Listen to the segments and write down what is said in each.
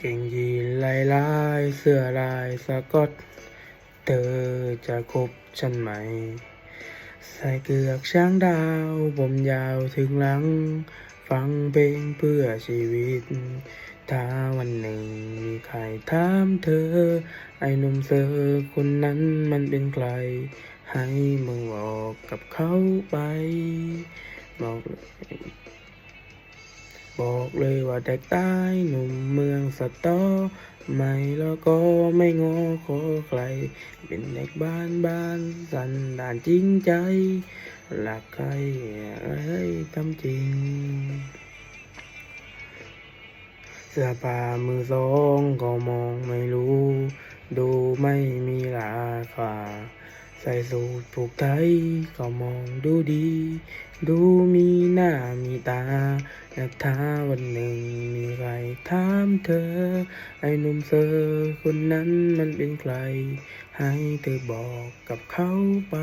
เก่งยีนลายลายเสื้อลายสกอตเธอจะคบฉันไหม ใส่เกือกช้างดาวผมยาวถึงหลัง ฟังเพลงเพื่อชีวิต ถ้าวันหนึ่งมีใครถามเธอ ไอ้หนุ่มเซอร์คนนั้นมันเป็นใคร ให้มึงบอกกับเขาไป บอกเลย บอกเลยว่าแตกตายหนุ่มเมืองสตอ ไม่แล้วก็ไม่งอขอใคร เป็นเด็กบ้านบ้านสันดานจริงใจหลักใครอะไรทำจริงเสื้อผ้ามือสองก็มองไม่รู้ ดูไม่มีราคาใส่สูทผูกไทยก็มองดูดี ดูมีหน้ามีตา และถ้าวันหนึ่งมีใครถามเธอ ไอ้หนุ่มเซอร์คนนั้นมันเป็นใคร ให้เธอบอกกับเขาไป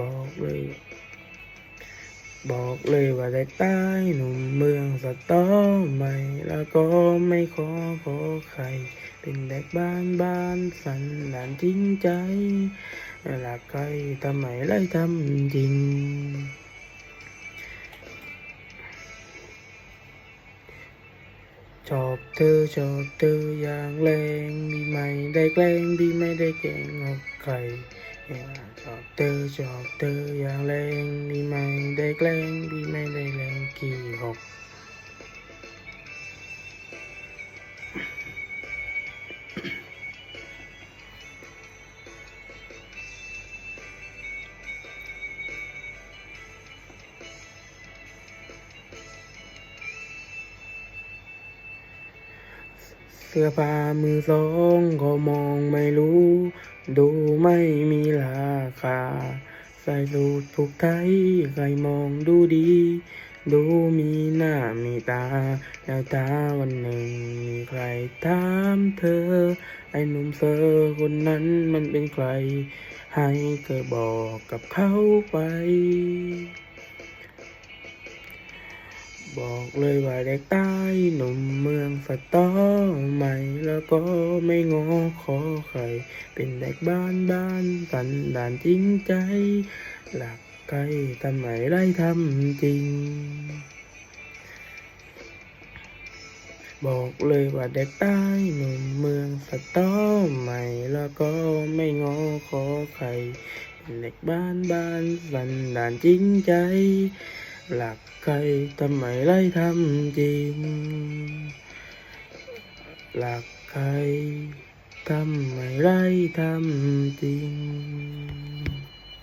บอกเลย บอกเลยว่าแตกใต้หนุ่มเมืองสตอใหม่ แล้วก็ไม่ขอขอใคร เป็นเด็กบ้านบ้านสันดานจริงใจหลักใครทำไมไล่ทำจริง ชอบเธอชอบเธออย่างแรงดีไม่ได้แกล้งดีไม่ได้แกล้งเอาใครชอบเธอชอบเธออย่างแรงดีไม่ได้แกล้งดีไม่ได้แรงกี่หก สื้อผ้ามือสองก็มองไม่รู้ ดูไม่มีราคา ใส่สูทผูกไทยใครมองดูดี ดูมีหน้ามีตา แล้วตาวันหนึ่งมีใครถามเธอ ไอ้หนุ่มเซอร์คนนั้นมันเป็นใคร ให้เธอบอกกับเขาไป บอกเลยว่าเด็กใต้หนุ่มเมืองสตอใหม่แล้วก็ไม่งอขอใคร เป็นเด็กบ้านบ้านสันดานจริงใจ หลักใครทำไมได้ทำจริง บอกเลยว่าเด็กใต้หนุ่มเมืองสตอใหม่แล้วก็ไม่งอขอใครเป็นเด็กบ้านบ้านสันดานจริงใจ หลักใครทำไมไล่ทำจริง หลักใครทำไมไล่ทำจริง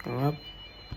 ครับ